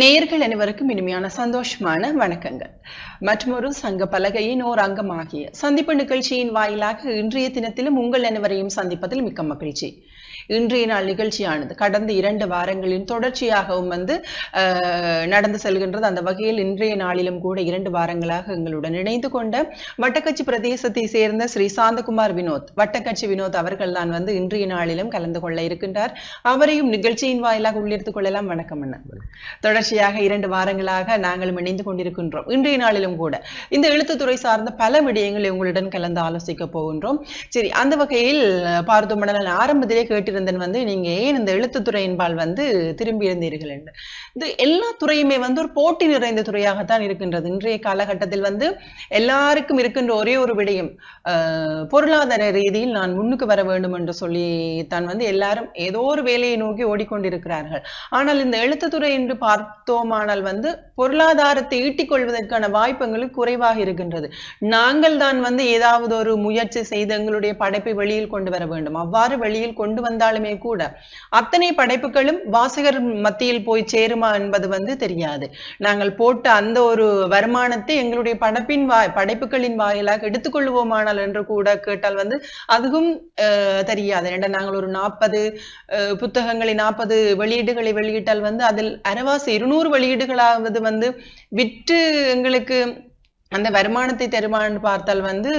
நேயர்கள் அனைவருக்கும் இனிமையான சந்தோஷமான வணக்கங்கள். மற்றொரு சங்க பலகையின் ஓர் அங்கமாகிய சந்திப்பு நிகழ்ச்சியின் வாயிலாக இன்றைய தினத்திலும் உங்கள் அனைவரையும் சந்திப்பதில் மிக்க மகிழ்ச்சி. இன்றைய நாள் நிகழ்ச்சியானது. கடந்த இரண்டு வாரங்களின் தொடர்ச்சியாகவும் வந்து நடந்து செல்கின்றது. அந்த வகையில் இன்றைய நாளிலும் கூட இரண்டு வாரங்களாக எங்களுடன் இணைந்து கொண்ட வட்டக்கட்சி பிரதேசத்தை சேர்ந்த ஸ்ரீ சாந்தகுமார் வினோத் வட்டக்கட்சி வினோத் அவர்கள் தான் வந்து இன்றைய நாளிலும் கலந்து கொள்ள இருக்கின்றார். அவரையும் நிகழ்ச்சியின் வாயிலாக உள்ளிருத்துக் கொள்ளலாம். வணக்கம் அண்ணா. தொடர்ச்சியாக இரண்டு வாரங்களாக நாங்களும் இணைந்து கொண்டிருக்கின்றோம். இன்றைய நாளிலும் கூட. இந்த எழுத்துத்துறை சார்ந்த பல விடயங்களை உங்களுடன் கலந்து ஆலோசிக்க போகின்றோம். சரி அந்த வகையில் பார்த்து நான் ஆரம்பத்திலே கேட்டிருந்தேன் வந்து நீங்க ஏன் இந்த எழுத்து துறையின்பால் வந்து திரும்பி இருந்தீர்கள் என்று. இது எல்லா துறையுமே வந்து ஒரு போட்டி நிறைந்த துறையாகத்தான் இருக்கின்றது. இன்றைய காலகட்டத்தில் வந்து எல்லாருக்கும் இருக்கின்ற ஒரே ஒரு விடயம் பொருளாதார ரீதியில் நான் முன்னுக்கு வர வேண்டும் என்று சொல்லி தான் வந்து எல்லாரும் ஏதோ ஒரு வேலையை நோக்கி ஓடிக்கொண்டிருக்கிறார்கள். ஆனால் இந்த எழுத்துத்துறை என்று பார்த்தோமானால் வந்து பொருளாதாரத்தை ஈட்டிக் கொள்வதற்கான வாய்ப்புகள் குறைவாக இருக்கின்றது. நாங்கள் தான் வந்து ஏதாவது ஒரு முயற்சி செய்து எங்களுடைய படைப்பை வெளியில் கொண்டு வர வேண்டும். அவ்வாறு வெளியில் கொண்டு வந்தால் இருந்தாலுமே கூட அத்தனை படைப்புகளும் வாசகர் மத்தியில் போய் சேருமா என்பது வந்து தெரியாது. நாங்கள் போட்ட அந்த ஒரு வருமானத்தை எங்களுடைய படைப்பின் வாய் படைப்புகளின் வாயிலாக எடுத்துக்கொள்வோமானால் என்று கூட கேட்டால் வந்து அதுவும் தெரியாது. ஏன்னா நாங்கள் ஒரு நாற்பது புத்தகங்களை நாற்பது வெளியீடுகளை வெளியிட்டால் வந்து அதில் அரவாசி இருநூறு வெளியீடுகளாவது வந்து விற்று எங்களுக்கு அந்த வருமானத்தை தருமான்னு பார்த்தால் வந்து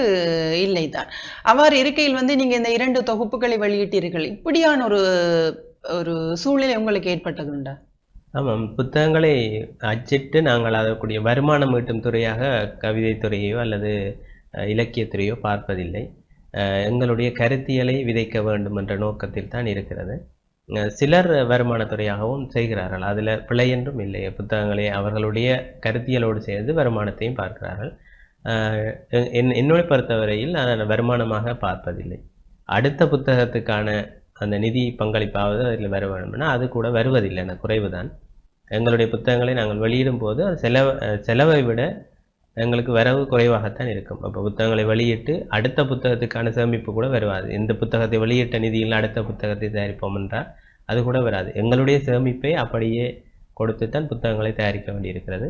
இல்லைதான். அவ்வாறு இருக்கையில் வந்து நீங்க இந்த இரண்டு தொகுப்புகளை வெளியிட்டீர்கள். இப்படியான ஒரு ஒரு சூழ்நிலை உங்களுக்கு ஏற்பட்டதுண்டா? ஆமாம். புத்தகங்களை அச்சிட்டு நாங்கள் அதற்குரிய வருமானம் ஈட்டும் துறையாக கவிதைத்துறையோ அல்லது இலக்கியத்துறையோ பார்ப்பதில்லை. எங்களுடைய கருத்தியலை விதைக்க வேண்டும் என்ற நோக்கத்தில் தான் இருக்கிறது. சிலர் வருமானத்துறையாகவும் செய்கிறார்கள். அதில் பிழை என்றும் இல்லை. புத்தகங்களை அவர்களுடைய கருத்தியலோடு சேர்ந்து வருமானத்தையும் பார்க்கிறார்கள். என் என்னை பொறுத்தவரையில் நான் வருமானமாக பார்ப்பதில்லை. அடுத்த புத்தகத்துக்கான அந்த நிதி பங்களிப்பாவது அதில் வர வேணும்னா அது கூட வருவதில்லை. என குறைவுதான். எங்களுடைய புத்தகங்களை நாங்கள் வெளியிடும் போது செலவு செலவை விட எங்களுக்கு வரவு குறைவாகத்தான் இருக்கும். அப்போ புத்தகங்களை வெளியிட்டு அடுத்த புத்தகத்துக்கான சேமிப்பு கூட வருவாது. இந்த புத்தகத்தை வெளியிட்ட நிதியில் அடுத்த புத்தகத்தை தயாரிப்போம் என்றால் அது கூட வராது. எங்களுடைய சேமிப்பை அப்படியே கொடுத்து தான் புத்தகங்களை தயாரிக்க வேண்டியிருக்கிறது.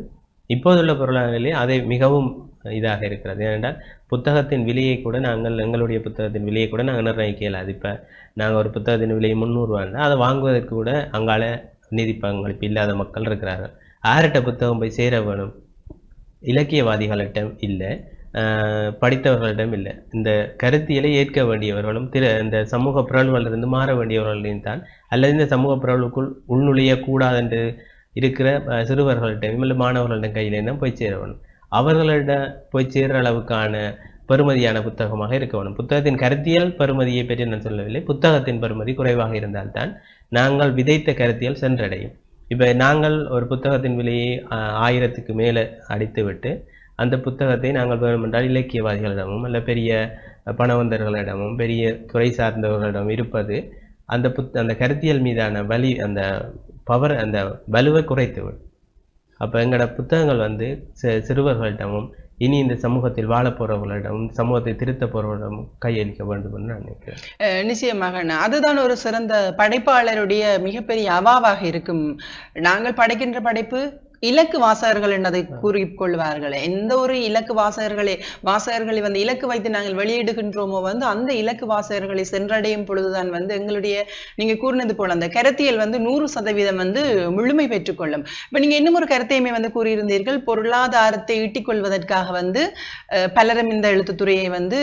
இப்போதுள்ள பொருளாதாரங்களிலே அதை மிகவும் இதாக இருக்கிறது. ஏனென்றால் புத்தகத்தின் விலையை கூட நாங்கள் எங்களுடைய புத்தகத்தின் விலையை கூட நாங்கள் நிர்ணயிக்க இயலாது. இப்போ நாங்கள் ஒரு புத்தகத்தின் விலை இருந்தால் அதை வாங்குவதற்கு கூட அங்கால நிதி பங்களிப்பு இல்லாத மக்கள் இருக்கிறார்கள். ஆறுட்ட புத்தகம் போய் சேர வேணும். இலக்கியவாதிகளிடம் இல்லை படித்தவர்களிடம் இல்லை. இந்த கருத்தியலை ஏற்க வேண்டியவர்களும் திரு இந்த சமூக பிறழ்வுகளிலிருந்து மாற வேண்டியவர்களையும் தான். அல்லது இந்த சமூக பிறழ்வுக்குள் உள்நுழைய கூடாதென்று இருக்கிற சிறுவர்களிடம் இல்லை மாணவர்களிடம் கையில போய் சேர வேணும் அவர்களிடம் போய் சேர்ற அளவுக்கான பெறுமதியான புத்தகமாக இருக்க வேணும் புத்தகத்தின் கருத்தியல் பெறுமதியை பற்றி நான் சொல்லவில்லை. புத்தகத்தின் பெறுமதி குறைவாக இருந்தால்தான் நாங்கள் விதைத்த கருத்தியல் சென்றடையும். இப்போ நாங்கள் ஒரு புத்தகத்தின் விலையை ஆயிரத்துக்கு மேலே அடித்துவிட்டு அந்த புத்தகத்தை நாங்கள் வேணுமென்றால் இலக்கியவாதிகளிடமும் அல்ல பெரிய பணவந்தர்களிடமும் பெரிய துறை சார்ந்தவர்களிடம் இருப்பது அந்த புத் அந்த கருத்தியல் மீதான வலி அந்த பவர் அந்த வலுவை குறைத்துவிடும். அப்போ எங்களோட புத்தகங்கள் வந்து சிறுவர்களிடமும் இனி இந்த சமூகத்தில் வாழ போகிறவர்களிடம் சமூகத்தை திருத்த போறவர்களிடமும் கையளிக்க வேண்டும் என்று நான் நினைக்கிறேன். நிச்சயமாக அதுதான் ஒரு சிறந்த படைப்பாளருடைய மிகப்பெரிய அவாவாக இருக்கும். நாங்கள் படைக்கின்ற படைப்பு இலக்கு வாசகர்கள் என்பதை கூறிக்கொள்வார்கள் எந்த ஒரு இலக்கு வாசகர்களை வாசகர்களை வந்து இலக்கு வைத்து நாங்கள் வெளியிடுகின்றோமோ வந்து அந்த இலக்கு வாசகர்களை சென்றடையும் பொழுதுதான் வந்து எங்களுடைய நீங்க கூறினது போல அந்த கருத்தியல் வந்து நூறு சதவீதம் வந்து முழுமை பெற்றுக்கொள்ளும். இப்ப நீங்க இன்னும் ஒரு கருத்தையுமே வந்து கூறியிருந்தீர்கள். பொருளாதாரத்தை ஈட்டிக் கொள்வதற்காக வந்து பலரும் இந்த எழுத்துத்துறையை வந்து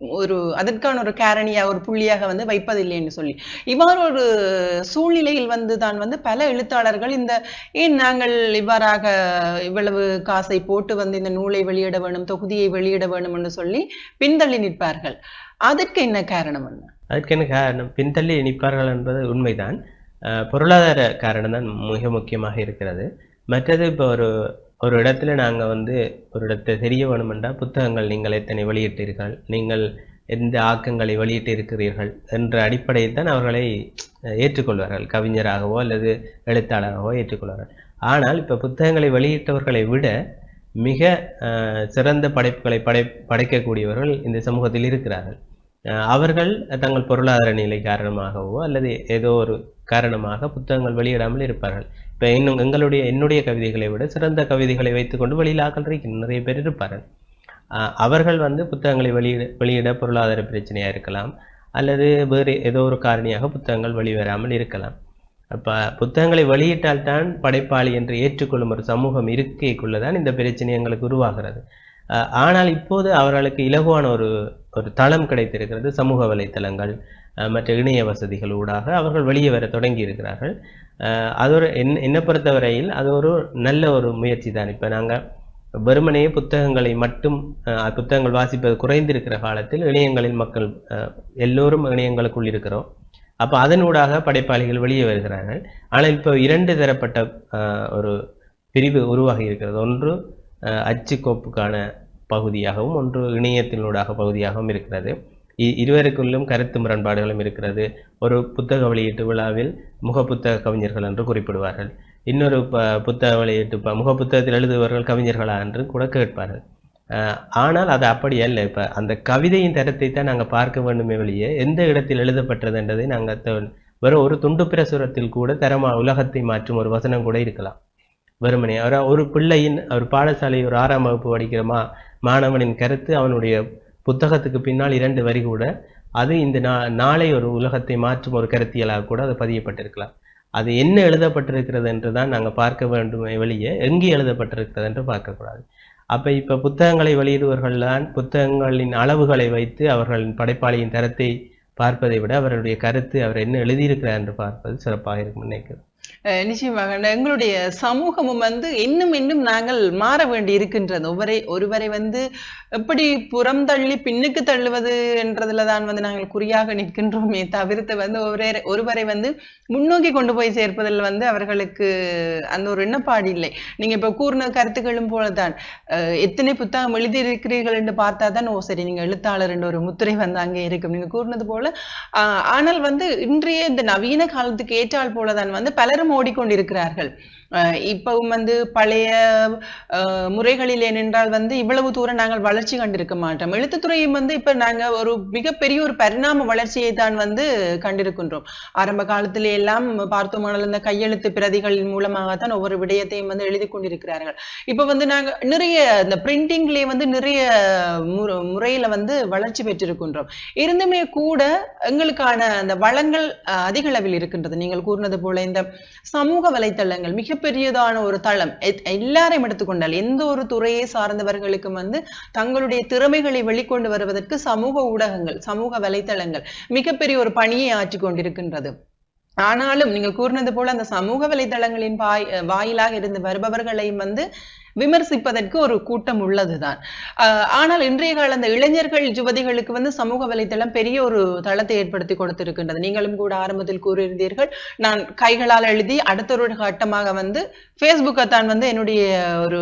ஒரு அதற்கான ஒரு கேரணியாக ஒரு புள்ளியாக வந்து வைப்பதில்லைன்னு சொல்லி. இவ்வாறு ஒரு சூழ்நிலையில் வந்து தான் வந்து பல எழுத்தாளர்கள் இந்த ஏன் நாங்கள் இவ்வாறாக இவ்வளவு காசை போட்டு வந்து இந்த நூலை வெளியிட வேணும் தொகுதியை வெளியிட வேணும் என்று சொல்லி பின்தள்ளி நிற்பார்கள். அதற்கு என்ன காரணம் என்ன? அதற்கு என்ன காரணம்? பின்தள்ளி நிற்பார்கள் என்பது உண்மைதான். பொருளாதார காரணம் தான் மிக முக்கியமாக இருக்கிறது. மற்றது இப்போ ஒரு ஒரு இடத்துல நாங்கள் வந்து ஒரு இடத்தை தெரிய வேணுமென்றால் புத்தகங்கள் நீங்கள் எத்தனை வெளியிட்டீர்கள் நீங்கள் எந்த ஆக்கங்களை வெளியிட்டு இருக்கிறீர்கள் என்ற அடிப்படையில் தான் அவர்களை ஏற்றுக்கொள்வார்கள் கவிஞராகவோ அல்லது எழுத்தாளராகவோ ஏற்றுக்கொள்வார்கள். ஆனால் இப்போ புத்தகங்களை வெளியிட்டவர்களை விட மிக சிறந்த படைப்புகளை படை படைக்கக்கூடியவர்கள் இந்த சமூகத்தில் இருக்கிறார்கள். அவர்கள் தங்கள் பொருளாதார நிலை காரணமாகவோ அல்லது ஏதோ ஒரு காரணமாக புத்தகங்கள் வெளியிடாமல் இருப்பார்கள். இப்போ இன்னும் எங்களுடைய என்னுடைய கவிதைகளை விட சிறந்த கவிதைகளை வைத்துக்கொண்டு வெளியில் ஆக்கள் நிறைய பேர் இருப்பார்கள் அவர்கள் வந்து புத்தகங்களை வெளியிட வெளியிட பொருளாதார பிரச்சனையாக இருக்கலாம் அல்லது வேறு ஏதோ ஒரு காரணியாக புத்தகங்கள் வெளிவராமல் இருக்கலாம். அப்போ புத்தகங்களை வெளியிட்டால்தான் படைப்பாளி என்று ஏற்றுக்கொள்ளும் ஒரு சமூகம் இருக்கைக்குள்ளே தான் இந்த பிரச்சனை எங்களுக்கு உருவாகிறது. ஆனால் இப்போது அவர்களுக்கு இலகுவான ஒரு ஒரு தளம் கிடைத்திருக்கிறது சமூக வலைத்தளங்கள். மற்ற இணைய வசதிகள் ஊடாக அவர்கள் வெளியே வர தொடங்கி இருக்கிறார்கள். அது ஒரு என் என்னை பொறுத்தவரையில் அது ஒரு நல்ல ஒரு முயற்சி தான். இப்போ நாங்கள் வெறுமனே புத்தகங்களை மட்டும் புத்தகங்கள் வாசிப்பது குறைந்திருக்கிற காலத்தில் இணையங்களில் மக்கள் எல்லோரும் இணையங்களுக்குள் இருக்கிறோம். அப்போ அதனூடாக படைப்பாளிகள் வெளியே வருகிறார்கள். ஆனால் இப்போ இரண்டு தரப்பட்ட ஒரு பிரிவு உருவாகி இருக்கிறது. ஒன்று அச்சு கோப்புக்கான பகுதியாகவும் ஒன்று இணையத்தினூடாக பகுதியாகவும் இருக்கிறது. இருவருக்குள்ளும் கருத்து முரண்பாடுகளும் இருக்கிறது. ஒரு புத்தக வெளியீட்டு விழாவில் முக புத்தக கவிஞர்கள் என்று குறிப்பிடுவார்கள். இன்னொரு ப புத்தக வெளியீட்டு ப முக புத்தகத்தில் எழுதுபவர்கள் கவிஞர்களா என்று கூட கேட்பார்கள். ஆனால் அது அப்படி அல்ல. இப்போ அந்த கவிதையின் தரத்தை தான் நாங்கள் பார்க்க வேண்டுமே வெளியே எந்த இடத்தில் எழுதப்பட்டது என்றதை நாங்கள் வெறும் ஒரு துண்டு பிரசுரத்தில் கூட தரமா உலகத்தை மாற்றும் ஒரு வசனம் கூட இருக்கலாம். வெறுமனே அவர் ஒரு பிள்ளையின் ஒரு பாடசாலை ஒரு ஆறாம் வகுப்பு படிக்கிற மா மாணவனின் கருத்து அவனுடைய புத்தகத்துக்கு பின்னால் இரண்டு வரி கூட. அது இந்த நா நாளை ஒரு உலகத்தை மாற்றும் ஒரு கருத்தியலாக கூட அது பதியப்பட்டிருக்கலாம். அது என்ன எழுதப்பட்டிருக்கிறது என்று தான் நாங்கள் பார்க்க வேண்டும் வெளியே எங்கே எழுதப்பட்டிருக்கிறது என்று பார்க்கக்கூடாது. அப்போ இப்போ புத்தகங்களை வெளியிடுவர்கள் தான் புத்தகங்களின் அளவுகளை வைத்து அவர்களின் படைப்பாளியின் தரத்தை பார்ப்பதை விட அவருடைய கருத்து அவர் என்ன எழுதியிருக்கிறார் என்று பார்ப்பது சிறப்பாக இருக்கும் நினைக்கிறேன். நிச்சயமாக. எங்களுடைய சமூகமும் வந்து இன்னும் இன்னும் நாங்கள் மாற வேண்டி இருக்கின்றது ஒவ்வொரு ஒருவரை வந்து எப்படி புறம் தள்ளி பின்னுக்கு தள்ளுவது என்றதுல தான் வந்து நாங்கள் குறியாக நிற்கின்றோமே தவிர்த்து வந்து ஒரே ஒருவரை வந்து முன்னோக்கி கொண்டு போய் சேர்ப்பதில் வந்து அவர்களுக்கு அந்த ஒரு எண்ணப்பாடு இல்லை. நீங்க இப்ப கூறின கருத்துக்களும் போலதான். அஹ் எத்தனை புத்தகம் எழுதியிருக்கிறீர்கள் என்று பார்த்தா தான் ஓ சரி நீங்க எழுத்தாளர் என்ற ஒரு முத்திரை வந்து அங்கே இருக்கும். நீங்க கூறினது போல ஆஹ் ஆனால் வந்து இன்றைய இந்த நவீன காலத்துக்கு ஏற்றால் போலதான் வந்து பல பலரும் ஓடிக்கொண்டிருக்கிறார்கள். இப்பவும் வந்து பழைய ஆஹ் முறைகளில் ஏனென்றால் வந்து இவ்வளவு தூரம் நாங்கள் வளர்ச்சி கண்டிருக்க மாட்டோம். எழுத்துத்துறையும் வந்து இப்ப நாங்க ஒரு மிகப்பெரிய ஒரு பரிணாம வளர்ச்சியை தான் வந்து கண்டிருக்கின்றோம். ஆரம்ப காலத்திலே எல்லாம் பார்த்தோமானால் இந்த கையெழுத்து பிரதிகளின் மூலமாகத்தான் ஒவ்வொரு விடயத்தையும் வந்து எழுதி கொண்டிருக்கிறார்கள். இப்ப வந்து நாங்க நிறைய இந்த பிரிண்டிங்லேயே வந்து நிறைய முறையில வந்து வளர்ச்சி பெற்றிருக்கின்றோம். இருந்துமே கூட எங்களுக்கான அந்த வளங்கள் அஹ், அதிக அளவில் இருக்கின்றது. நீங்கள் கூறினது போல இந்த சமூக வலைத்தளங்கள் மிகப்பெரியதான ஒரு தளம். எல்லாரையும் எடுத்துக்கொண்டால் எந்த ஒரு துறையை சார்ந்தவர்களுக்கும் வந்து தங்களுடைய திறமைகளை வெளிக்கொண்டு வருவதற்கு சமூக ஊடகங்கள் சமூக வலைத்தளங்கள் மிகப்பெரிய ஒரு பணியை ஆற்றி கொண்டிருக்கின்றது. ஆனாலும் நீங்கள் கூறினது போல அந்த சமூக வலைதளங்களின் வாய் வாயிலாக இருந்து வருபவர்களையும் வந்து விமர்சிப்பதற்கு ஒரு கூட்டம் உள்ளதுதான். ஆனால் இன்றைய கால அந்த இளைஞர்கள் யுவதிகளுக்கு வந்து சமூக வலைத்தளம் பெரிய ஒரு தளத்தை ஏற்படுத்தி கொடுத்திருக்கின்றது. நீங்களும் கூட ஆரம்பத்தில் கூறியிருந்தீர்கள் நான் கைகளால் எழுதி அடுத்த ஒரு கட்டமாக வந்து ஃபேஸ்புக்கை தான் வந்து என்னுடைய ஒரு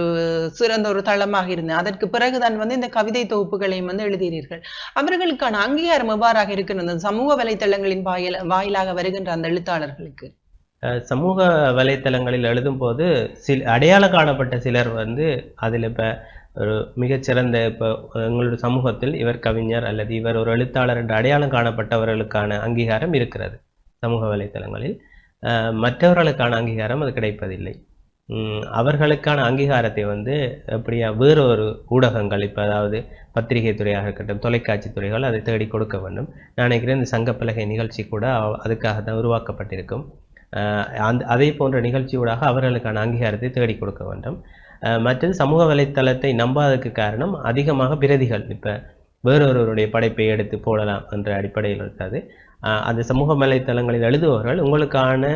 சிறந்த ஒரு தளமாக இருந்தேன் அதற்கு பிறகுதான் வந்து இந்த கவிதை தொகுப்புகளையும் வந்து எழுதினீர்கள். அவர்களுக்கான அங்கீகாரம் எவ்வாறாக இருக்கின்றது? சமூக வலைத்தளங்களின் வாயில வாயிலாக வருகின்ற அந்த எழுத்தாளர்களுக்கு. சமூக வலைத்தளங்களில் எழுதும்போது சில அடையாளம் காணப்பட்ட சிலர் வந்து அதில் இப்போ ஒரு மிகச்சிறந்த இப்போ எங்களுடைய சமூகத்தில் இவர் கவிஞர் அல்லது இவர் ஒரு எழுத்தாளர் என்ற அடையாளம் காணப்பட்டவர்களுக்கான அங்கீகாரம் இருக்கிறது சமூக வலைத்தளங்களில். மற்றவர்களுக்கான அங்கீகாரம் அது கிடைப்பதில்லை. அவர்களுக்கான அங்கீகாரத்தை வந்து எப்படியா வேறு ஒரு ஊடகங்கள் இப்போ அதாவது பத்திரிகை துறையாக இருக்கட்டும் தொலைக்காட்சி துறைகள் அதை தேடி கொடுக்க வேண்டும். நான் நினைக்கிறேன் இந்த சங்கப்பலகை நிகழ்ச்சி கூட அதுக்காக தான் உருவாக்கப்பட்டிருக்கும். அந்த அதே போன்ற நிகழ்ச்சியூடாக அவர்களுக்கான அங்கீகாரத்தை தேடி கொடுக்க வேண்டும். மற்றது சமூக வலைத்தளத்தை நம்பாததுக்கு காரணம் அதிகமாக பிரதிகள். இப்போ வேறொருவருடைய படைப்பை எடுத்து போடலாம் என்ற அடிப்படையில் இருக்காது. அந்த சமூக வலைத்தளங்களில் எழுதுபவர்கள் உங்களுக்கான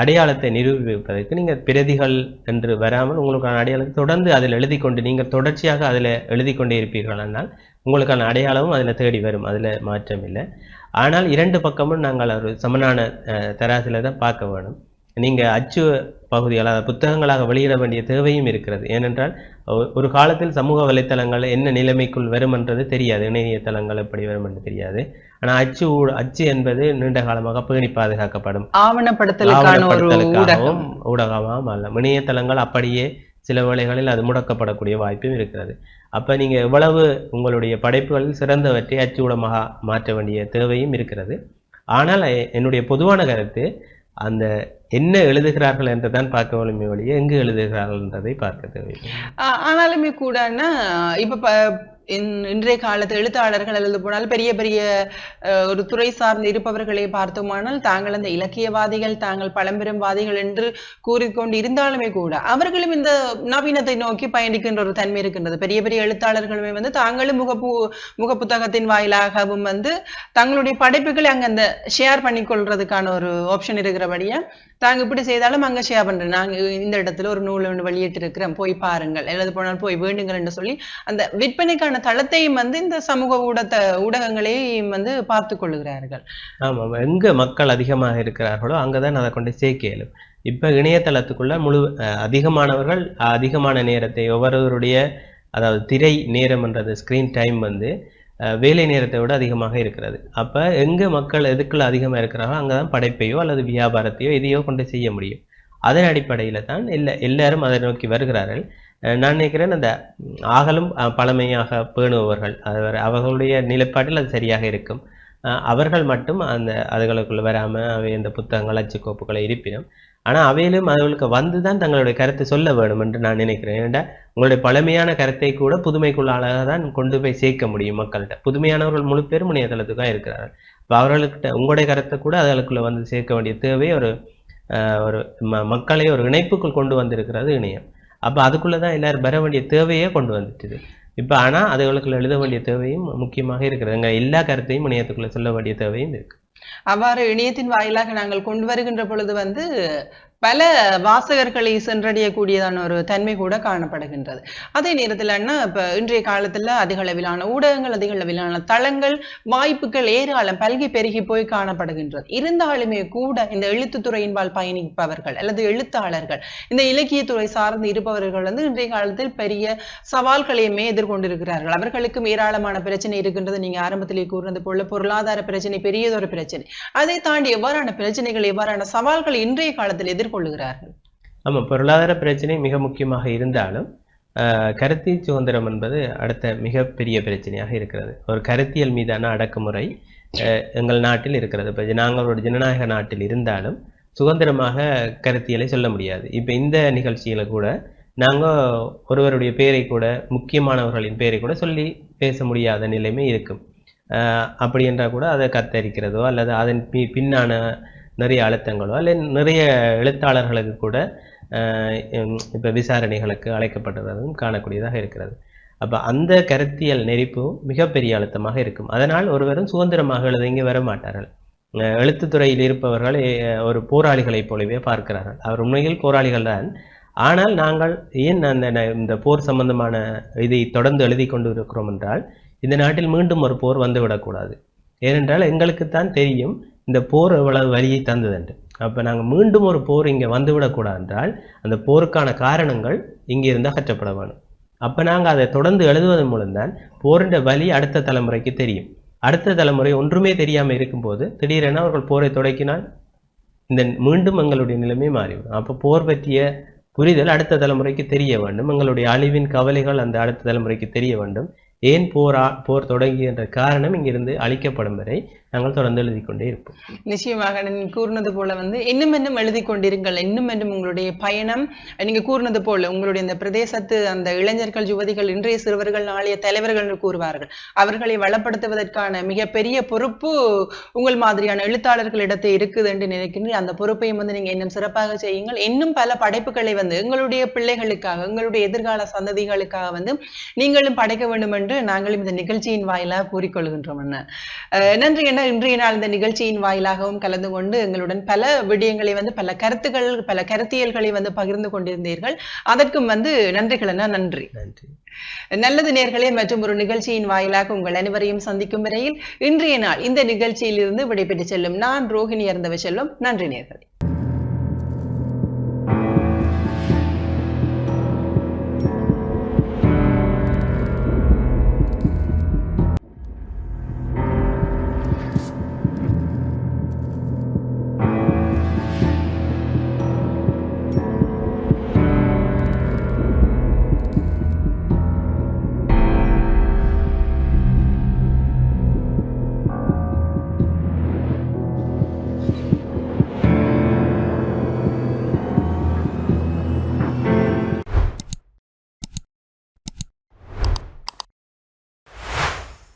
அடையாளத்தை நிரூபிப்பதற்கு நீங்கள் பிரதிகள் என்று வராமல் உங்களுக்கான அடையாளத்தை தொடர்ந்து அதில் எழுதி கொண்டு நீங்கள் தொடர்ச்சியாக அதில் எழுதி கொண்டே இருப்பீர்கள் என்றால் உங்களுக்கான அடையாளமும் அதில் தேடி வரும். அதில் மாற்றம் இல்லை ஆனால் இரண்டு பக்கமும் நாங்கள் ஒரு சமனான தராசில தான் பார்க்க வேணும். நீங்கள் அச்சு பகுதிகள் அதாவது புத்தகங்களாக வெளியிட வேண்டிய தேவையும் இருக்கிறது. ஏனென்றால் ஒரு காலத்தில் சமூக வலைத்தளங்கள் என்ன நிலைமைக்குள் வரும் என்றது தெரியாது. இணையதளங்கள் எப்படி வரும் என்று தெரியாது. ஆனால் அச்சு ஊ- அச்சு என்பது நீண்ட காலமாக பேணி பாதுகாக்கப்படும். ஆவணப்படுத்தலுக்காகவும் ஊடகமாகவும் அல்ல. இணையதளங்கள் அப்படியே சில வேளைகளில் அது முடக்கப்படக்கூடிய வாய்ப்பும் இருக்கிறது. அப்போ நீங்கள் எவ்வளவு உங்களுடைய படைப்புகளில் சிறந்தவற்றை அச்சு ஊடகமாக மாற்ற வேண்டிய தேவையும் இருக்கிறது. ஆனால் என்னுடைய பொதுவான கருத்து அந்த என்ன எழுதுகிறார்கள் என்றுதான் பார்க்க வேண்டுமே ஒழிய எங்கு எழுதுகிறார்கள் என்றதை பார்க்க தேவையில்லை. ஆனாலுமே கூடன்னா இப்போ ப- இன்- இன்றைய காலத்து எழுத்தாளர்கள் எழுத போனால் பெரிய பெரிய அஹ், ஒரு துறை சார்ந்து இருப்பவர்களை பார்த்தோமானால் தாங்கள் அந்த இலக்கியவாதிகள் தாங்கள் பழம்பெரும்வாதிகள் என்று கூறிக்கொண்டு இருந்தாலுமே கூட அவர்களும் இந்த நவீனத்தை நோக்கி பயணிக்கின்ற ஒரு தன்மை இருக்கின்றது. பெரிய பெரிய எழுத்தாளர்களுமே வந்து தாங்களும் முகப்பு புத்தகத்தின் வாயிலாகவும் வந்து தங்களுடைய படைப்புகளை அங்க அந்த ஷேர் பண்ணிக்கொள்றதுக்கான ஒரு ஆப்ஷன் இருக்கிறபடியா தாங்க இப்படி செய்தாலும் அங்கே ஷேர் பண்ணுறேன் நாங்கள் இந்த இடத்துல ஒரு நூல் ஒன்று வெளியிட்டு இருக்கிறோம் போய் பாருங்கள். எழுத போனால் போய் வேண்டுங்கள் என்று சொல்லி அந்த விற்பனைக்கான தளத்தையும் வந்து இந்த சமூக ஊடக ஊடகங்களையும் வந்து பார்த்து கொள்ளுகிறார்கள். ஆமாம் எங்கே மக்கள் அதிகமாக இருக்கிறார்களோ அங்கதான் அதை கொண்டு சேர்க்க இயலும். இப்போ இணையதளத்துக்குள்ள முழு அதிகமானவர்கள் அதிகமான நேரத்தை ஒவ்வொருவருடைய அதாவது திரை நேரம்ன்றது ஸ்க்ரீன் டைம் வந்து வேலை நேரத்தை விட அதிகமாக இருக்கிறது. அப்போ எங்கே மக்கள் எதுக்குள்ள அதிகமாக இருக்கிறாங்களோ அங்கே தான் படைப்பையோ அல்லது வியாபாரத்தையோ எதையோ கொண்டு செய்ய முடியும். அதன் அடிப்படையில் தான் எல்லா எல்லாரும் அதை நோக்கி வருகிறார்கள். நான் நினைக்கிறேன் அந்த ஆகலும் பழமையாக பேணுபவர்கள் அது அவர்களுடைய நிலைப்பாட்டில் அது சரியாக இருக்கும். அவர்கள் மட்டும் அந்த அதுகளுக்குள்ள வராமல் அவை இந்த புத்தகங்கள் அச்சுக்கோப்புகளை இருப்பினும் ஆனால் அவையிலும் அவர்களுக்கு வந்து தான் தங்களுடைய கருத்தை சொல்ல வேணும் என்று நான் நினைக்கிறேன். ஏன்டா உங்களுடைய பழமையான கருத்தை கூட புதுமைக்குள்ளாளாக தான் கொண்டு போய் சேர்க்க முடியும் மக்கள்கிட்ட. புதுமையானவர்கள் முழு பேரும் இணையதளத்துக்கு இருக்கிறார்கள். இப்போ அவர்களுக்கிட்ட உங்களுடைய கருத்தை கூட அதற்குள்ளே வந்து சேர்க்க வேண்டிய தேவை ஒரு ஒரு ம- மக்களை ஒரு இணைப்புக்குள் கொண்டு வந்திருக்கிறது இணையம். அப்போ அதுக்குள்ளே தான் எல்லோரும் பெற வேண்டிய தேவையே கொண்டு வந்துட்டுது. இப்போ ஆனால் அதுகளுக்குள்ள எழுத வேண்டிய தேவையும் முக்கியமாக இருக்கிறது. எங்கள் எல்லா கருத்தையும் இணையத்துக்குள்ளே சொல்ல வேண்டிய தேவையும் இருக்குது அவ்வாறு இணையத்தின் வாயிலாக நாங்கள் கொண்டு வருகின்ற பொழுது வந்து பல வாசகர்களை சென்றடையக்கூடியதான ஒரு தன்மை கூட காணப்படுகின்றது. அதே நேரத்தில் அண்ணா இன்றைய காலத்தில் அதிக அளவிலான ஊடகங்கள் அதிக அளவிலான தளங்கள் வாய்ப்புகள் ஏராளம் பல்கி பெருகி போய் காணப்படுகின்றது. இருந்தாலுமே கூட இந்த எழுத்துத்துறையின்பால் பயணிப்பவர்கள் அல்லது எழுத்தாளர்கள் இந்த இலக்கியத்துறை சார்ந்து இருப்பவர்கள் வந்து இன்றைய காலத்தில் பெரிய சவால்களையுமே எதிர்கொண்டிருக்கிறார்கள். அவர்களுக்கும் ஏராளமான பிரச்சனை இருக்கின்றது. நீங்க ஆரம்பத்திலே கூறினது போல பொருளாதார பிரச்சனை பெரியதொரு பிரச்சனை. அதை தாண்டி எவ்வாறான பிரச்சனைகள் எவ்வாறான சவால்கள் இன்றைய காலத்தில் கொள்ளுகிறார்கள் ஆமா பொருளாதார பிரச்சனை மிக முக்கியமாக இருந்தாலும் ஆஹ், சுதந்திரம் என்பது அடுத்த மிகப்பெரிய பிரச்சனையாக இருக்கிறது. ஒரு கருத்தியல் மீதான அடக்குமுறை எங்கள் நாட்டில் இருக்கிறது. இப்போ நாங்கள் ஒரு ஜனநாயக நாட்டில் இருந்தாலும் சுதந்திரமாக கருத்தியலை சொல்ல முடியாது. இப்போ இந்த நிகழ்ச்சியில கூட நாங்கள் ஒருவருடைய பெயரை கூட முக்கியமானவர்களின் பெயரை கூட சொல்லி பேச முடியாத நிலைமை இருக்கும். ஆஹ், அப்படி என்றால் கூட அதை கத்தரிக்கிறதோ அல்லது அதன் பின்னான நிறைய அழுத்தங்களோ இல்லை நிறைய எழுத்தாளர்களுக்கு கூட இப்போ விசாரணைகளுக்கு அழைக்கப்பட்டதும் காணக்கூடியதாக இருக்கிறது. அப்போ அந்த கருத்தியல் நெறிப்பு மிகப்பெரிய அழுத்தமாக இருக்கும். அதனால் ஒருவரும் சுதந்திரமாக எழுத இங்கே வர மாட்டார்கள். எழுத்துத்துறையில் இருப்பவர்கள் ஒரு போராளிகளைப் போலவே பார்க்கிறார்கள். அவர் உண்மையில் போராளிகள் தான். ஆனால் நாங்கள் ஏன் அந்த ந- இந்த போர் சம்பந்தமான இதை தொடர்ந்து எழுதி கொண்டு இருக்கிறோம் என்றால் இந்த நாட்டில் மீண்டும் ஒரு போர் வந்துவிடக்கூடாது. ஏனென்றால் எங்களுக்குத்தான் தெரியும் இந்த போர் எவ்வளவு வழியை தந்தது அப்போ நாங்கள் மீண்டும் ஒரு போர் இங்கே வந்துவிடக்கூடாது என்றால் அந்த போருக்கான காரணங்கள் இங்கிருந்து அகற்றப்பட வேணும் அப்போ நாங்கள் அதை தொடர்ந்து எழுதுவதன் மூலம்தான் போரின்ற வழி அடுத்த தலைமுறைக்கு தெரியும். அடுத்த தலைமுறை ஒன்றுமே தெரியாமல் இருக்கும்போது திடீரென அவர்கள் போரை தொடக்கினால் இந்த மீண்டும் எங்களுடைய நிலைமை மாறிவிடும் அப்போ போர் பற்றிய புரிதல் அடுத்த தலைமுறைக்கு தெரிய வேண்டும். எங்களுடைய அழிவின் கவலைகள் அந்த அடுத்த தலைமுறைக்கு தெரிய வேண்டும். ஏன் போரா போர் தொடங்கி என்ற காரணம் இங்கிருந்து அழிக்கப்படும் வரை நாங்கள் தொடர்ந்து எழுதி கொண்டே இருப்போம். நிச்சயமாக நீங்க கூறினது போல வந்து இன்னும் இன்னும் எழுதி கொண்டிருங்கள். இன்னும் இன்னும் உங்களுடைய பயணம் நீங்க கூறினது போல உங்களுடைய இந்த பிரதேசத்து அந்த இளைஞர்கள் யுவதிகள் இன்றைய சிறுவர்கள் நாளைய தலைவர்கள் கூறுவார்கள். அவர்களை வளப்படுத்துவதற்கான மிகப்பெரிய பொறுப்பு உங்கள் மாதிரியான எழுத்தாளர்களிடத்தை இருக்குது என்று நினைக்கின்றேன். அந்த பொறுப்பையும் வந்து நீங்க இன்னும் சிறப்பாக செய்யுங்கள். இன்னும் பல படைப்புகளை வந்து எங்களுடைய பிள்ளைகளுக்காக எங்களுடைய எதிர்கால சந்ததிகளுக்காக வந்து நீங்களும் படைக்க வேண்டும் என்று நாங்களும் இந்த நிகழ்ச்சியின் வாயிலாக கூறிக்கொள்கின்றோம் என்ன நன்றி என்ன இன்றைய நாள் இந்த நிகழ்ச்சியின் வாயிலாகவும் கலந்து கொண்டு எங்களுடன் பல விடயங்களை வந்து பல கருத்துக்கள் பல கருத்தியல்களை வந்து பகிர்ந்து கொண்டிருந்தீர்கள். அதற்கும் வந்து நன்றிகள் அண்ணா நன்றி. நல்லது நேர்களே மற்றும் ஒரு நிகழ்ச்சியின் வாயிலாக உங்கள் அனைவரையும் சந்திக்கும் வரையில் இன்றைய நாள் இந்த நிகழ்ச்சியிலிருந்து விடைபெற்று செல்லும் நான் ரோஹிணி அருந்தவ செல்வம் நன்றி நேர்களே.